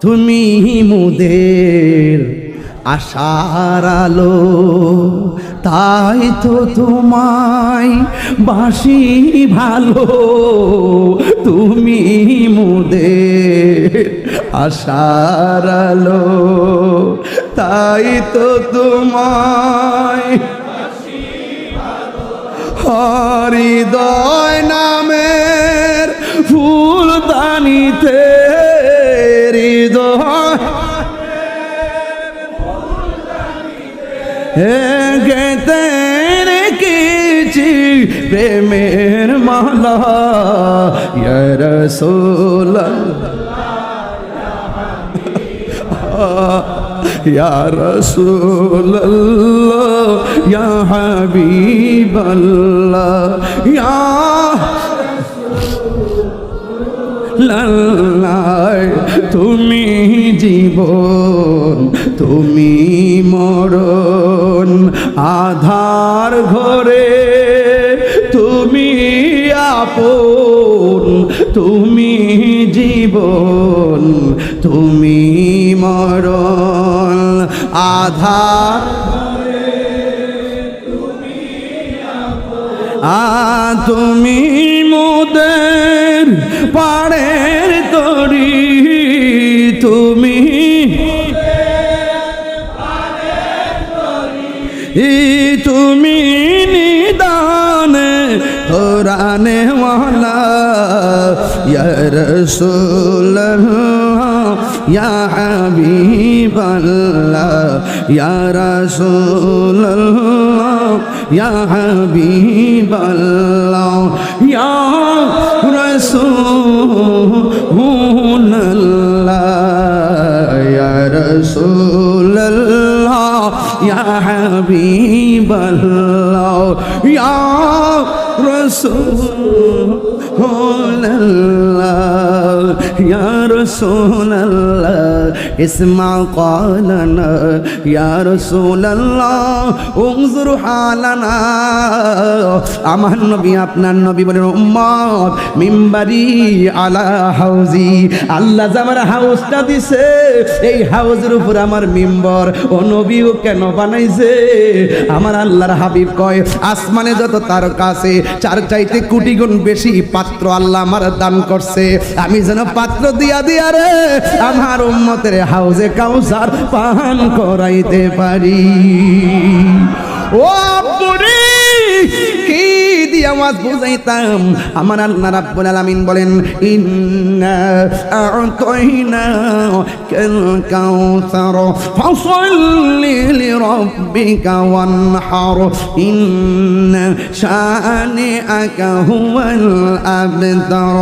তুমি মুদের আশার আলো, তাই তো তোমায় বাসি ভালো। তুমি মুদের আশার আলো, তাই তো তোমায় হৃদয় নামের ফুল গেতে রেখেছি প্রেমের মালা রসোল রসোল হবিবল্লা লাল্লায় তুমি জীবন তুমি মরণ। আধার ঘরে তুমি আপন তুমি জীবন তুমি মরণ। আধার আ তুমি মোদের পাড়ের তুমি নিদানে তোরানে ওয়ালা, ইয়া রাসূলুল্লাহ, ইয়া হাবিবাল্লাহ, ইয়া রাসূলুল্লাহ, ইয়া হাবিবাল্লাহ, ইয়া রাসূলুল্লাহ ইয়া রাসূলুল্লাহ। ইয়া হাবিবাল্লাহ ইয়া রাসূলুল্লাহ ইয়া রাসূলুল্লাহ اسمع قالنا يا رسول الله انظر حالنا আমার নবী আপনার নবী বলেন উম্মত মিম্বারি আলা হাউজি আল্লাহ যে আমার হাউসটা দিছে এই হাউজের উপর আমার মিম্বর ও নবীও কেন বানাইছে আমার আল্লাহর হাবিব কয় আসমানে যত তার কাছে চার চাইতে কোটি গুণ বেশি পাত্র আল্লাহ আমার দান করছে আমি যেন পাত্র দিয়া দিয়া রে, আমার উম্মতের হাউজে কাউসার পান করাইতে পারি। ও আপনি কি দিয়ে বুঝাইতাম? আমার আল্লাহ রাব্বুল আলামিন বলেন, ইন্না আ'তাইনা কাল কাউসার, ফাসাল্লি লিরাব্বিকা ওয়ানহার। ইন্না শানিআকা হুয়াল আবতার।